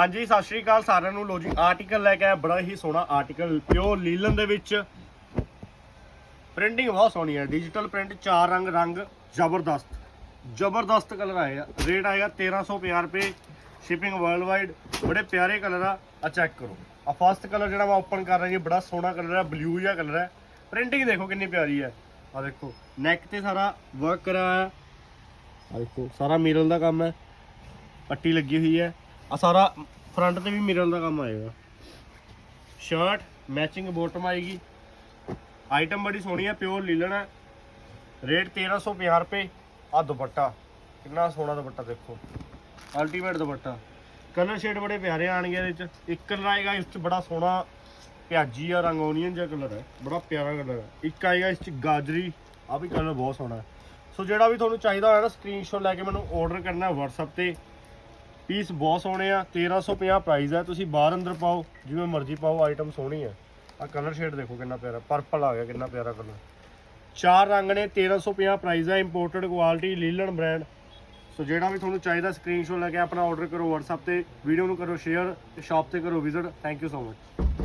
ਹਾਂਜੀ, ਸਤਿ ਸ਼੍ਰੀ ਅਕਾਲ ਸਾਰਿਆਂ ਨੂੰ। ਲੋ ਜੀ ਆਰਟੀਕਲ ਲੈ ਕੇ ਆਇਆ, ਬੜਾ ਹੀ ਸੋਹਣਾ ਆਰਟੀਕਲ ਪਿਓਰ ਲੀਲਨ ਦੇ ਵਿੱਚ। ਪ੍ਰਿੰਟਿੰਗ ਬਹੁਤ ਸੋਹਣੀ ਹੈ ਡਿਜੀਟਲ ਪ੍ਰਿੰਟ ਚਾਰ ਰੰਗ ਰੰਗ ਜ਼ਬਰਦਸਤ। ਜ਼ਬਰਦਸਤ ਕਲਰ ਆਏਗਾ ਰੇਟ ਆਏਗਾ 1350 ਰੁਪਏ ਸ਼ਿਪਿੰਗ ਵਰਲਡ ਵਾਈਡ ਬੜੇ ਪਿਆਰੇ ਕਲਰ ਆ। ਆ ਚੈੱਕ ਕਰੋ। ਆ ਫਸਟ ਕਲਰ ਜਿਹੜਾ ਮੈਂ ਓਪਨ ਕਰ ਰਿਹਾ ਜੀ, ਬੜਾ ਸੋਹਣਾ ਕਲਰ ਹੈ ਬਲੂ ਜਿਹਾ ਕਲਰ ਹੈ ਪ੍ਰਿੰਟਿੰਗ ਦੇਖੋ ਕਿੰਨੀ ਪਿਆਰੀ ਹੈ ਆ ਦੇਖੋ ਨੈਕ ਤੇ ਸਾਰਾ ਵਰਕ ਕਰਾਇਆ। ਹੈ ਆ ਦੇਖੋ, ਸਾਰਾ ਮਿਰਲ ਦਾ ਕੰਮ ਹੈ। ਪੱਟੀ ਲੱਗੀ ਹੋਈ ਹੈ। ਆ ਸਾਰਾ ਫਰੰਟ ਤੇ ਵੀ ਮਿਰਰ ਦਾ ਕੰਮ ਆਏਗਾ। ਸ਼ਰਟ ਮੈਚਿੰਗ ਬੋਟਮ ਆਏਗੀ। ਆਈਟਮ ਬੜੀ ਸੋਹਣੀ ਹੈ ਪਿਓਰ ਲੀਲਣ ਹੈ ਰੇਟ 1350 ਰੁਪਏ। ਆ ਦੁਪੱਟਾ, ਕਿੰਨਾ ਸੋਹਣਾ ਦੁਪੱਟਾ ਦੇਖੋ। ਅਲਟੀਮੇਟ ਦੁਪੱਟਾ। ਕਲਰ ਸ਼ੇਡ ਬੜੇ ਪਿਆਰੇ ਆਣਗੇ ਇਹਦੇ ਚ। ਇੱਕ ਕਲਰ ਆਏਗਾ, ਇਸ ਚ ਬੜਾ ਸੋਹਣਾ ਪਿਆਜੀ ਆ, ਰੰਗ ਓਨੀਅਨ ਜਿਹਾ ਕਲਰ ਹੈ ਬੜਾ ਪਿਆਰਾ ਕਲਰ ਹੈ ਇੱਕ ਆਏਗਾ, ਇਸ ਚ ਗਾਜਰੀ। ਆ ਵੀ ਕਲਰ ਬਹੁਤ ਸੋਹਣਾ। ਹੈ ਸੋ ਜਿਹੜਾ ਵੀ ਤੁਹਾਨੂੰ ਚਾਹੀਦਾ ਹੋਇਆ ਨਾ ਸਕਰੀਨਸ਼ਾਟ ਲੈ ਕੇ ਮੈਨੂੰ ਆਰਡਰ ਕਰਨਾ ਹੈ WhatsApp ਤੇ। ਪੀਸ ਬਹੁਤ ਸੋਹਣੇ ਆ 1350 ਪ੍ਰਾਈਸ ਆ, ਤੁਸੀਂ ਬਾਹਰ ਅੰਦਰ ਪਾਓ, ਜਿਵੇਂ ਮਰਜ਼ੀ ਪਾਓ ਆਈਟਮ ਸੋਹਣੀ ਹੈ ਆ ਕਲਰ ਸ਼ੇਡ ਦੇਖੋ ਕਿੰਨਾ ਪਿਆਰਾ ਪਰਪਲ ਆ ਗਿਆ, ਕਿੰਨਾ ਪਿਆਰਾ ਕਲਰ ਚਾਰ ਰੰਗ ਨੇ 1350 ਪ੍ਰਾਈਸ ਹੈ imported quality linen brand so ਜਿਹੜਾ ਵੀ ਤੁਹਾਨੂੰ ਚਾਹੀਦਾ ਸਕਰੀਨਸ਼ਾਟ ਲੈ ਕੇ ਆਪਣਾ ਆਰਡਰ ਕਰੋ WhatsApp ਤੇ ਵੀਡੀਓ ਨੂੰ ਕਰੋ ਸ਼ੇਅਰ ਤੇ ਸ਼ਾਪ ਤੇ ਕਰੋ visit thank you so much